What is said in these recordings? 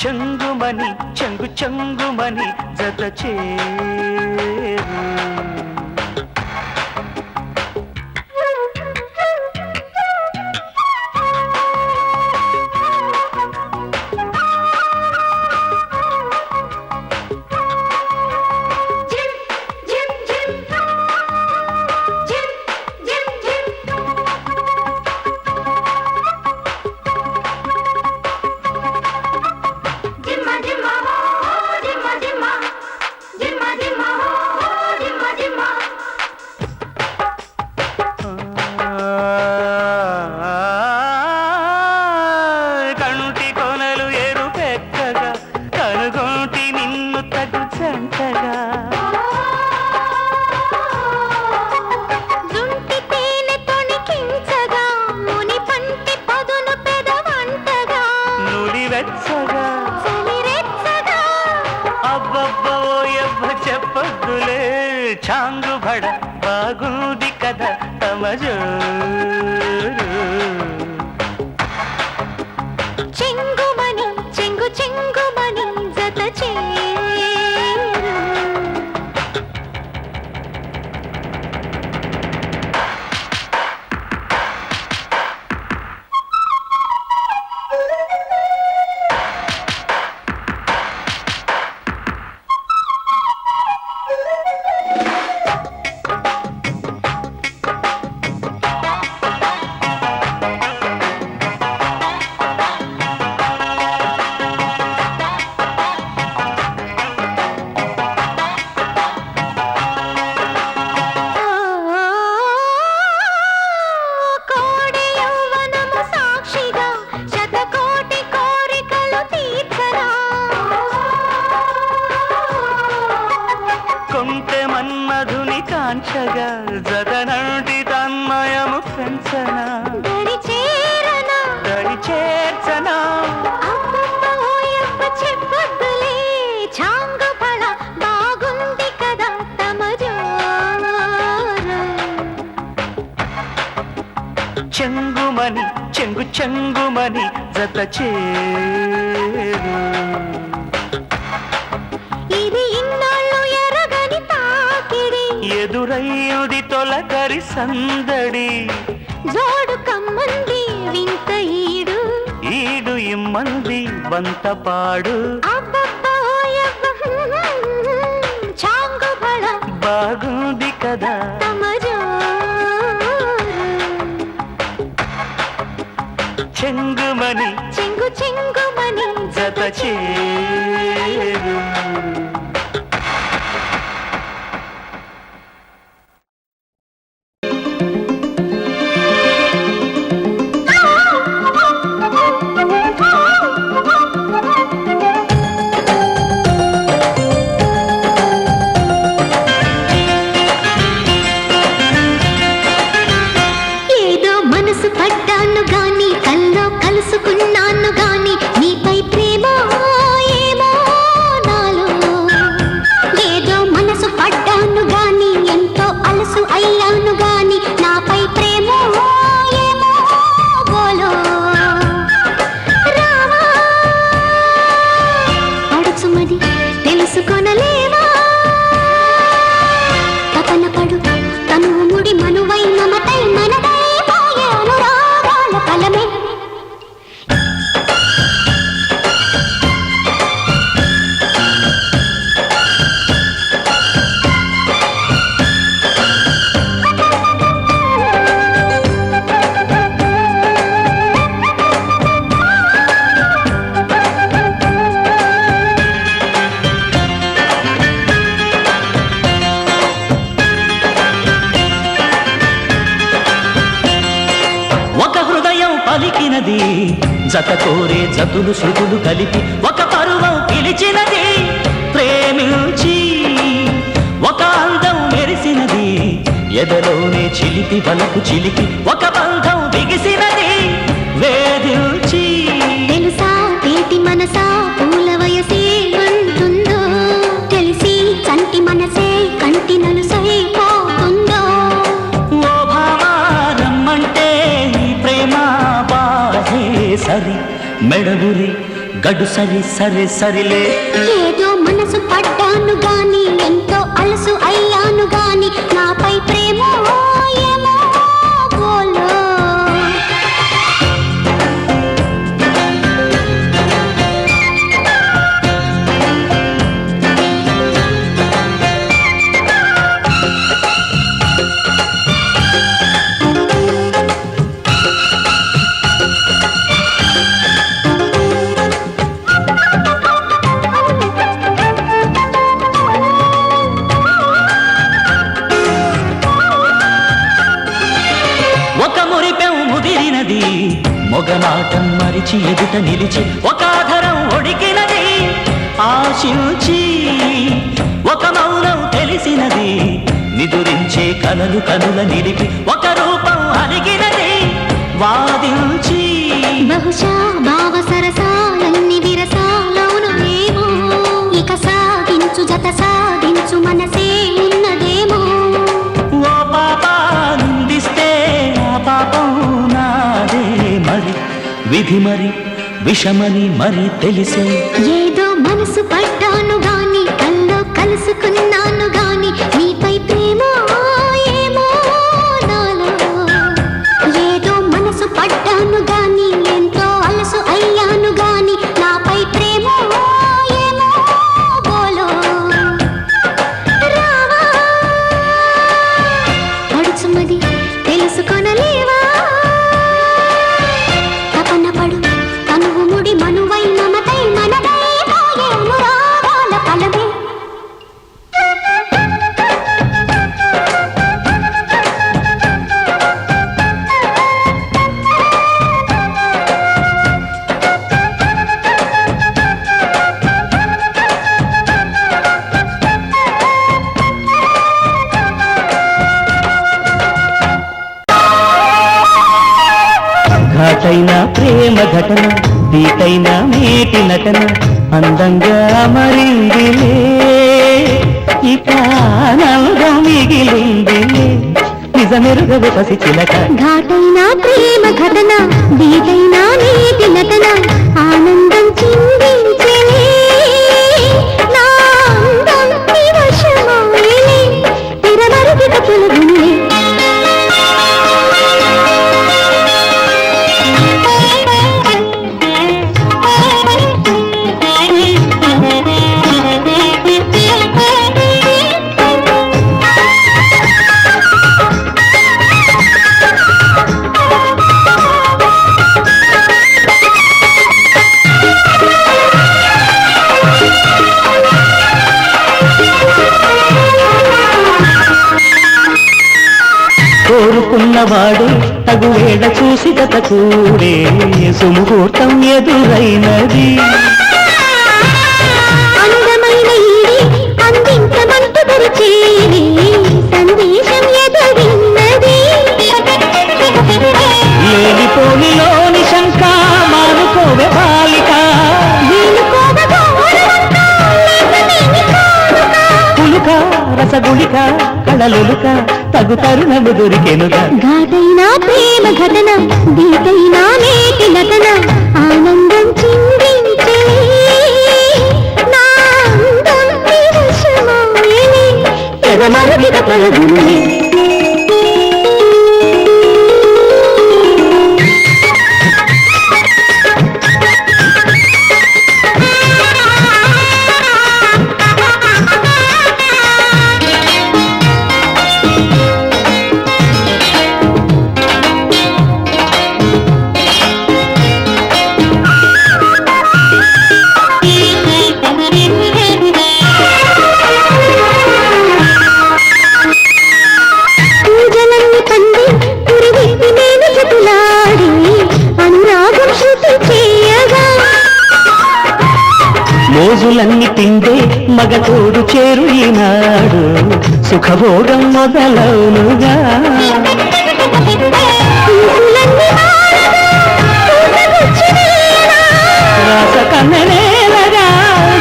చంగుమని చంగు చంగుమని జత చేరు మనది బంతపాడు బాగుంది కదా. చెంగుమని చెంగు చెంగుమని జత చే మురిసినది శృతులు కలిపి ఒక పరువం పిలిచినది ప్రేమించి ఒక అందం మెరిసినది. ఎదలోనే చిలిపి వలకు చిలికి ఒక బంధం బిగిసినది. వేధించి తెలుసా మనసా సరి గడు సరి సరి సరిలే. ఆశించి ఎదుట నిలిచి ఒక ఆధరం ఒడికినది. ఆశించి ఒక మౌనం తెలిసినది. నిదురించే కలలు కనుల నిలిపి ఒక రూపం అలిగినది. వాదించి బహుశా భావ సరసాలన్ని విరసాలవును ఏమో ఇక సాగించు జత సాగించు మనసే. విధి మరి విషమని మరి తెలిసే. ఏదో ప్రేమ ఘటన తీటైన నీటి నటన అందంగా మరిందిలే. ఇక ఆనందం మిగిలిందిలే. నిజమెరుగదు పసి చిలక. ఘాటైన ప్రేమ ఘటన దీటైన నీటి నటన ఆనందం చిందించెనే కోరుకున్నవాడు తగు వేడ చూసి గత కూడే సుముహూర్తం ఎదురైనది. ఎదురిన్నది. లేనిపోనిలోని శంక మానుకోవే రసగుళిక కళలులుక తగు తరుణము దొరికెనుగా. ఘాటైన ప్రేమ ఘటన దీటైన నేటి నటన ఆనందం చిందించే నా అందం నాడు సుఖభోగం రాస కన్ననేలగా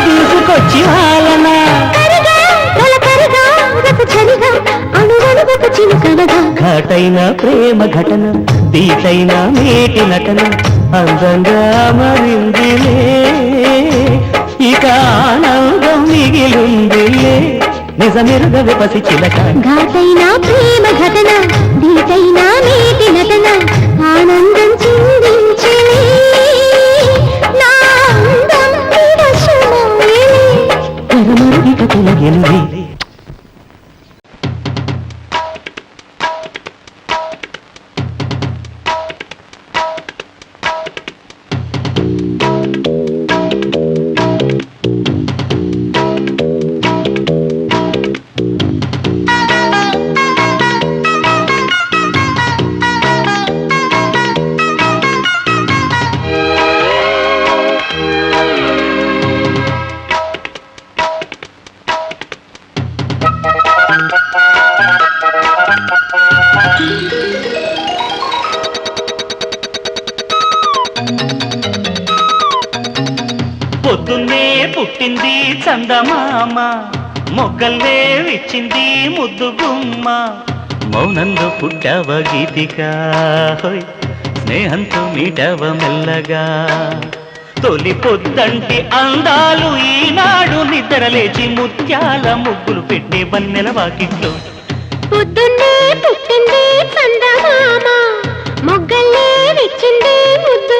తీసుకొచ్చి వాళ్ళనా? కరిగా, ప్రేమ ఘటన దీటైన మేటి నటన అందంగా మరిందిలే. ఇక ఆనందం మిగిలిందిలే. నిజమెరుగ విపసి చిలక. ఘాటైన ప్రేమ ఘటన దీటైన నీటి నటన ఆనందం చిందించలే పుట్టింది చందమామ మొగ్గల్లే విచ్చింది ముద్దు గుమ్మ. మౌనంలో పుట్టావ గీతిక హోయ్ స్నేహంతో మీటవ మెల్లగా. తొలి పొద్దంటి అందాలు ఈనాడు నిద్రలేచి ముత్యాల ముగ్గులు పెట్టే వన్నెల వాకిట్లో. పొద్దున్నే పుట్టింది చందమామ మొగ్గల్లే విచ్చింది ముద్దు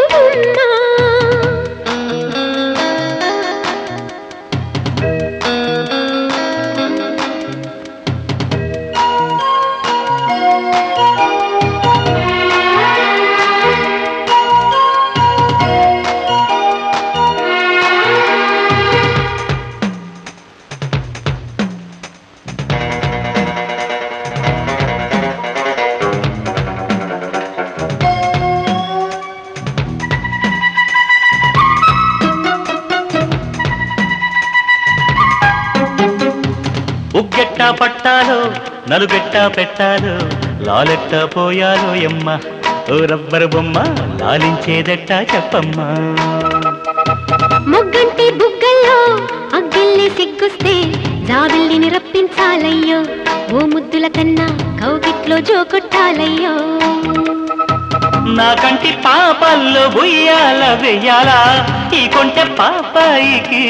నలుగెట్ట పెట్టాలో లాలెట్ట పోయాలో ఎమ్మ. ఓ రబ్బరు బొమ్మ లాలించేదెట్ట చెప్పమ్మా. మొగ్గంటి బుగ్గల్లో అగ్గిల్ని సిగ్గుస్తే జాబిల్లిని రప్పించాలయ్యో ఓ ముద్దుల కన్నా కౌగిట్లో జోకొట్టాలయ్యో. నా కంటి పాపల్లో బుయ్యాల వెయ్యాలా ఈ కొంటె పాపాయికి.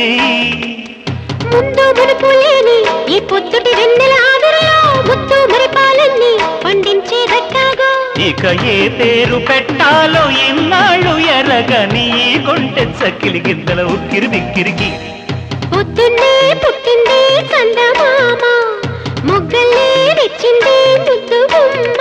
ముందు మునుపు లేని ఈ పొద్దుటి వెన్నెల ముద్దు మురిపాలన్నీ పండించేదట్టాగో ఇక ఏ పేరు పెట్టాలో ఇన్నాళ్ళు ఎరగని కొంటె చక్కిలి గిద్దల ఉక్కిరి బిక్కిరికి. పొద్దున్నే పుట్టింది చందమామ మొగ్గల్లే తెచ్చింది ముద్దు గుమ్మ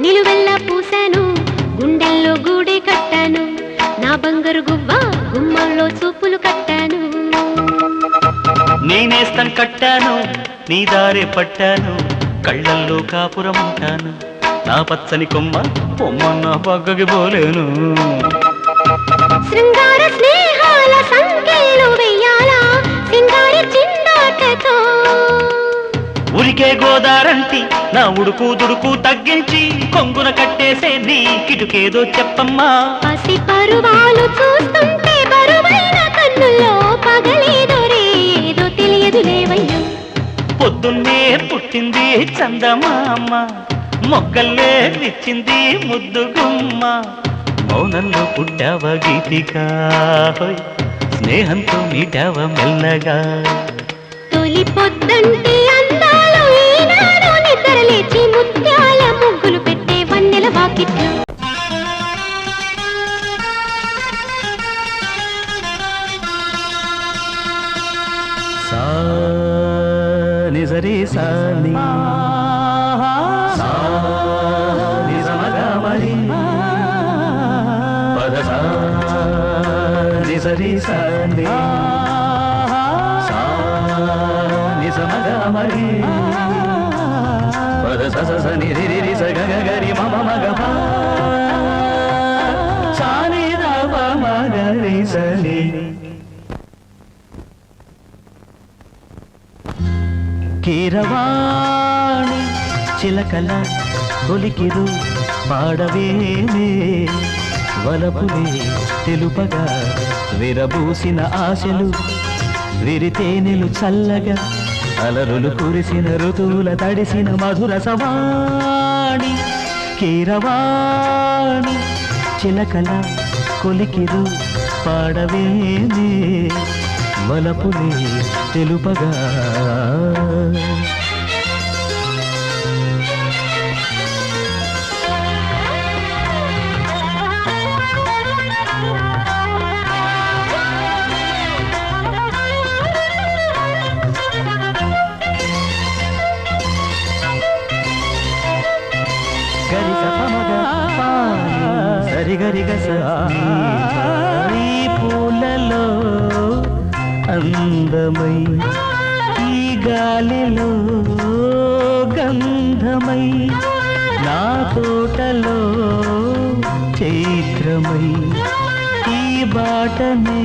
నిలువెల్లా పూసాను గుండెల్లో గూడే కట్టాను నా బంగారు గువ్వ గుమ్మంలో చూపులు కట్టాను. నేనేస్తం కట్టాను నీ దారే పట్టాను కళ్ళల్లో కాపురం ఉంటాను నా పచ్చని కొమ్మ పొమ్మన్న పగ్గకి పోలేను. శృంగార స్నేహాల సంఖ్యలు వెయ్యాలా సింగారి చిందాటతో. ఉరికే గోదారంటి నా ఉడుకు దుడుకు తగ్గించి కొంగున కట్టేసే నీ కిటుకేదో చెప్పమ్మా. పసి పరువాలు చూస్తుంటే బరువైన కన్నుల్లో పగలేదో రేదో తెలియదు లేవయ్యో. పొద్దున్నే పుట్టింది చందమామ మొగ్గల్లే నిచ్చింది ముద్దు గుమ్మ మౌనంలో పుట్టావ గీతిక స్నేహంతో మీటావ మెల్లగా. తొలి పొద్దంటి లేచి ముత్యాల ముగ్గులు పెట్టే వన్నెల వాకిట్లు. సరి సని సరి సని. గ కీరవాణి చిలకల కొలికిరు పాడవేమే. వలపులే తెలుపగా విరబూసిన ఆశలు విరితేనెలు చల్లగా అలరులు కురిసిన ఋతువుల తడిసిన మధుర సవాణి. కీరవాణి చిలకల కొలికిరు పాడవేది? వలపులే తెలుపగా. గరిగ సపమగ పాని సరి అందమై ఈ గాలిలో గంధమై నా తోటలో చైత్రమై ఈ బాటనే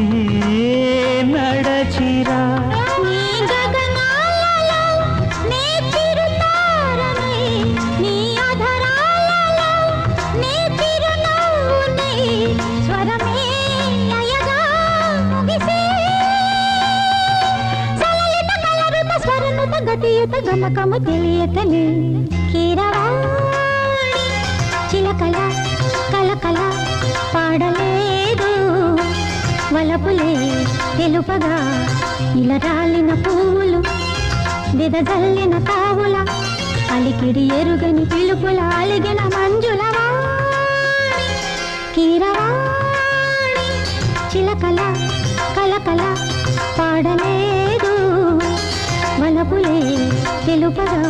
గతియుత గమకము కీరవాణి చిలకల కలకల పాడలేదు. వలపులే తెలుపగా ఇలా రాలిన పువ్వులు విదజల్లిన తావుల అలికిడి ఎరుగని పిలుపుల అలిగిన మంజుల కీరవాణి చిలకల కలకల పాడలేదు. మనపులే తెలుపగా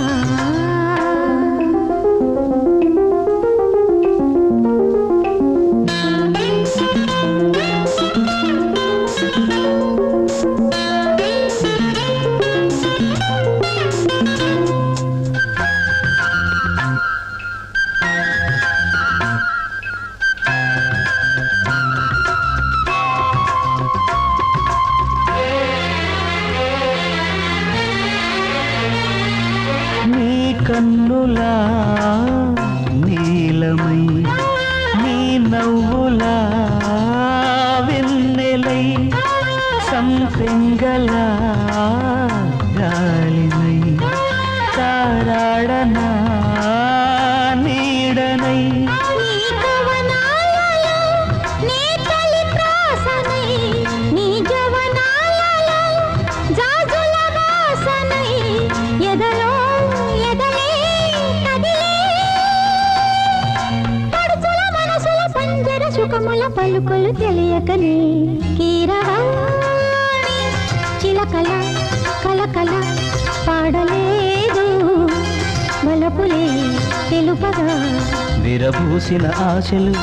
పలుకులు తెలియకనే కీరవాణి చిలకల కలకల పాడలేదు. వలపులే తెలుపగా. విరబూసిన ఆశలు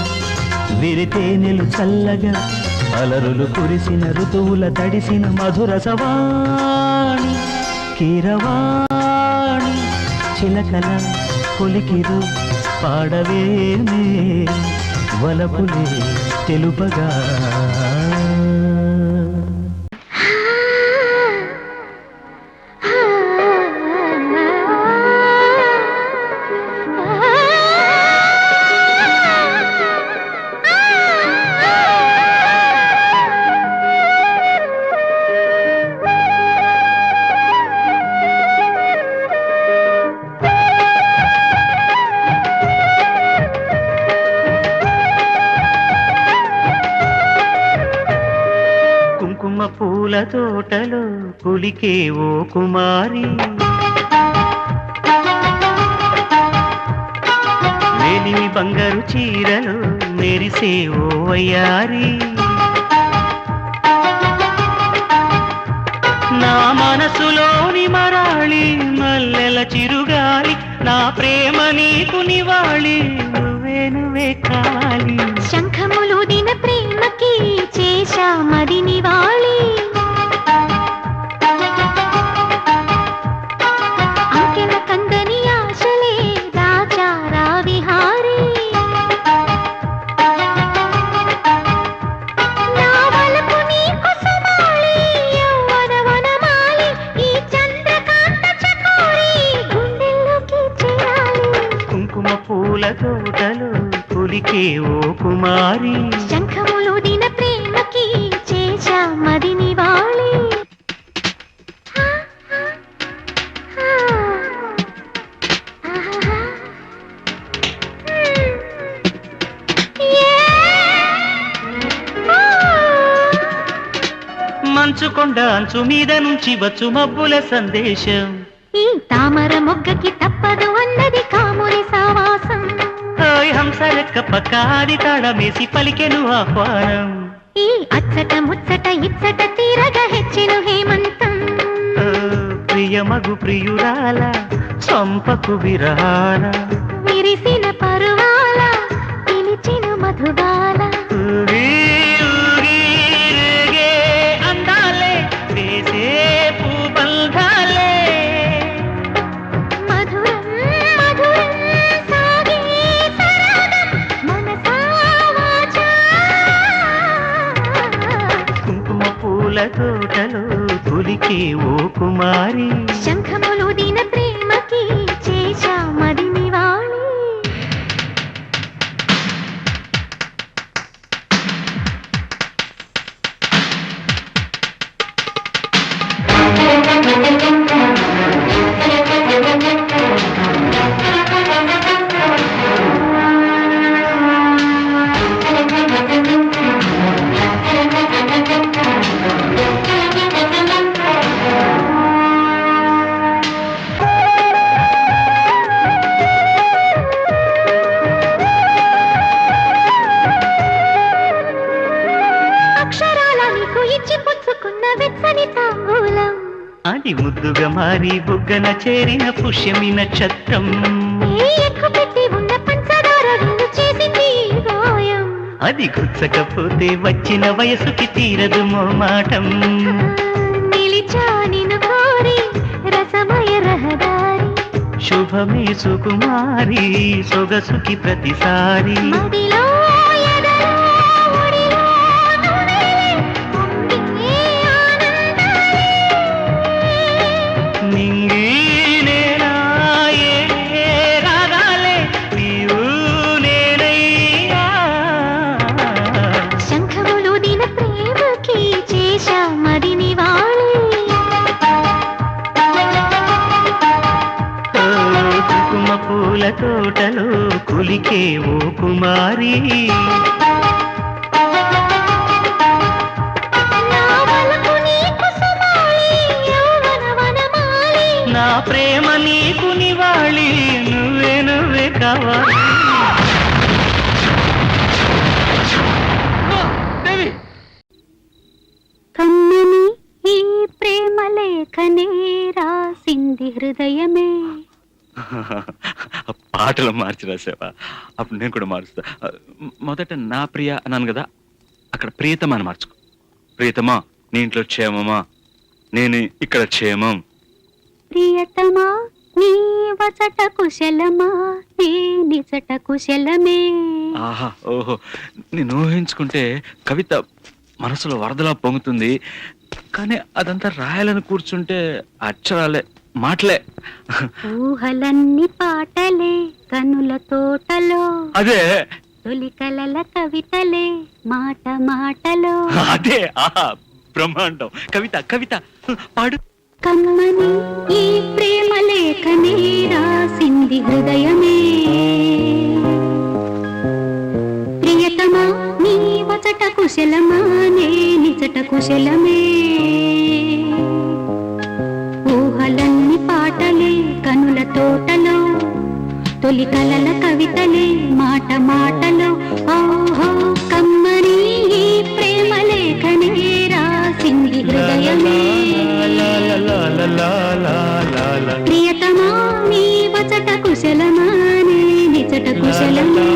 విరితేనెలు చల్లగా. అలరులు కురిసిన ఋతువుల తడిసిన మధుర సవాణి. కీరవాణి చిలకల కొలికిరు పాడవేమే. వలపులే తెలుపగా తోటలో కులికే ఓ కుమారి. మేలిమి బంగారు చీరలు మెరిసే ఓ వయ్యారి. నా మనసులోని మరాళి మల్లెల చిరుగాలి నా ప్రేమ నీకు నివాళి నువ్వే నువ్వే కాలి. మీద నుంచి వచ్చు మబ్బుల సందేశం. ఈ తామర మొగ్గకి తప్పదు అన్నది కాముని సావాసం. ఓయ్ హంసలెక్క పక్కాది తాళమేసి పలికెను ఆహ్వానం. ఈ అచ్చట ముచ్చట ఇచ్చట తీరగ హెచ్చెను హేమంతం. ఓ, ప్రియమగు ప్రియురాల చంపకు విరహాల. విరిసిన పరువాల పిలిచిన మధుబాల. పూల తోటలో పులికే ఓ కుమారి. ముద్దుగా మారి బుగ్గన చేరిన పుష్యమి నక్షత్రం అది గుచ్చకపోతే వచ్చిన వయసుకి తీరదు మోమాటం శుభమే సుకుమారి సొగసుకి ప్రతిసారి. కులికే ఓ కుమారి. నా ప్రేమ నీకు నివాళి నువ్వే నువ్వే కావాలి. కమ్మని ఈ ప్రేమ లేఖనే రాసింది హృదయమే. పాటలు మార్చి రాసావా? అప్పుడు నేను కూడా మారుస్తా. మొదట నా ప్రియ అన్నాను కదా అక్కడ ప్రియతమా అని మార్చుకో. ప్రియతమా నీ ఇంట్లో క్షేమమా? నేను ఇక్కడ క్షేమం. ప్రియతమా నీ కుశలమా? నీ నిజట కుశలమే. ఆహా ఓహో. నేను ఊహించుకుంటే కవిత మనసులో వరదలా పొంగుతుంది. కానీ అదంతా రాయాలని కూర్చుంటే అక్షరాలే మాటలే. ఊహలన్నీ పాటలే కనుల తోటలో. అదే. తొలి కలల కవితలే మాట మాటలో. అదే ఆహా బ్రహ్మాండం. కవిత కవిత పాడు. కమ్మని ఈ ప్రేమ లేఖనే రాసింది హృదయమే. ప్రియతమా నీ వచట కుశలమా నే నిజట కుశలమే. మాటలే కనుల తోటలో తొలి కలల కవితలే మాట మాటలో. ఓహో కమ్మని ప్రేమ లేఖనే రాసింది హృదయమే. ప్రియతమా నీ వచట కుశలమా నీ నిచట కుశలమా?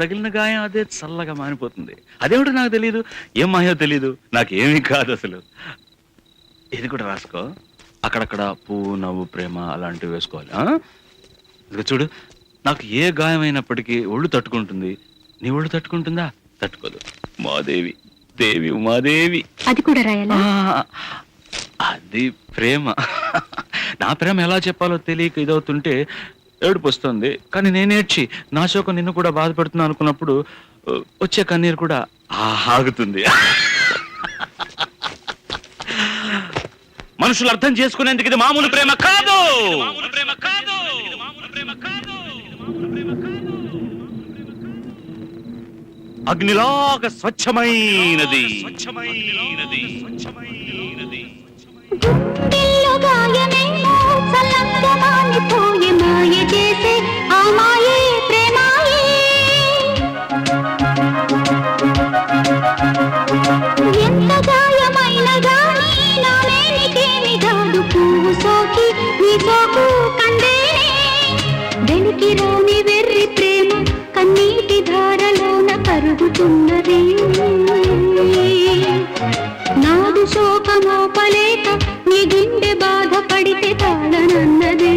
తగిలిన గాయం అదే చల్లగా మారిపోతుంది. అదేమిటో నాకు తెలియదు ఏం మాయో తెలియదు నాకేమీ కాదు అసలు. ఇది కూడా రాసుకో. అక్కడక్కడ పువ్వు నవ్వు ప్రేమ అలాంటివి వేసుకోవాలి? ఇదిగో చూడు నాకు ఏ గాయమైనప్పటికీ ఒళ్ళు తట్టుకుంటుంది. నీ ఒళ్ళు తట్టుకుంటుందా? తట్టుకోదు. మాదేవి దేవి ఉమాదేవి. అది కూడా రాయాలా? అది ప్రేమ. నా ప్రేమ ఎలా చెప్పాలో తెలియక ఇదవుతుంటే ఏడుపు వస్తుంది. కానీ నేనేడ్చి నా శోకం నిన్ను కూడా బాధపెడుతున్నా అనుకున్నప్పుడు వచ్చే కన్నీరు కూడా ఆగుతుంది. మనుషులు అర్థం చేసుకునేందుకు ఇది మామూలు ప్రేమ కాదు. అగ్నిలాగా స్వచ్ఛమైనది. స్వచ్ఛమైనది స్వచ్ఛమైనది గుండెల్లో మాయ చేసే ఆ మాయే ప్రేమాయే. ఎంత గాయమైన గాని నా కాదు పువ్వు సోకి నీ సోకు వెలికి రాని వెర్రి ప్రేమ కన్నీటి ధారలోన కరుగుతున్నది నాదు శోకమోపలేక నీ గుండె బాధపడితే తాళనన్నదే.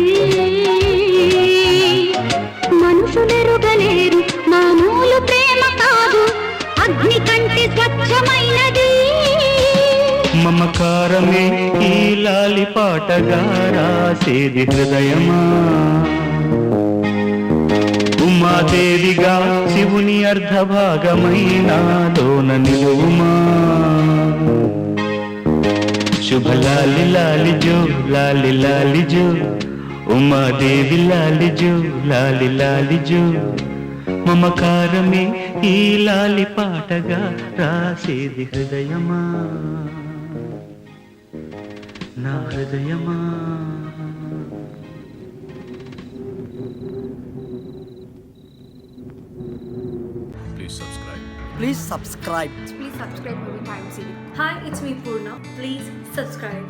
మనుషులెరుగలేరు మామూలు ప్రేమ కాదు. అగ్ని కంటే స్వచ్ఛమైనది. మమకారమే ఈ లాలి పాటగా రాసేది హృదయమా? ఉమాదేవిగా శివుని అర్ధభాగమైన లోన నిలువుమా? శుభ లాలి లాలి జో లాలి లాలి జో ఉమాదేవి లాలి జో లాలి లాలి జో మమకారమే ఈ లాలి పాటగా రాసేది హృదయమా నా హృదయమా Please subscribe. Please subscribe. Please subscribe Movie Time Series. Hi, it's me Purna. Please subscribe.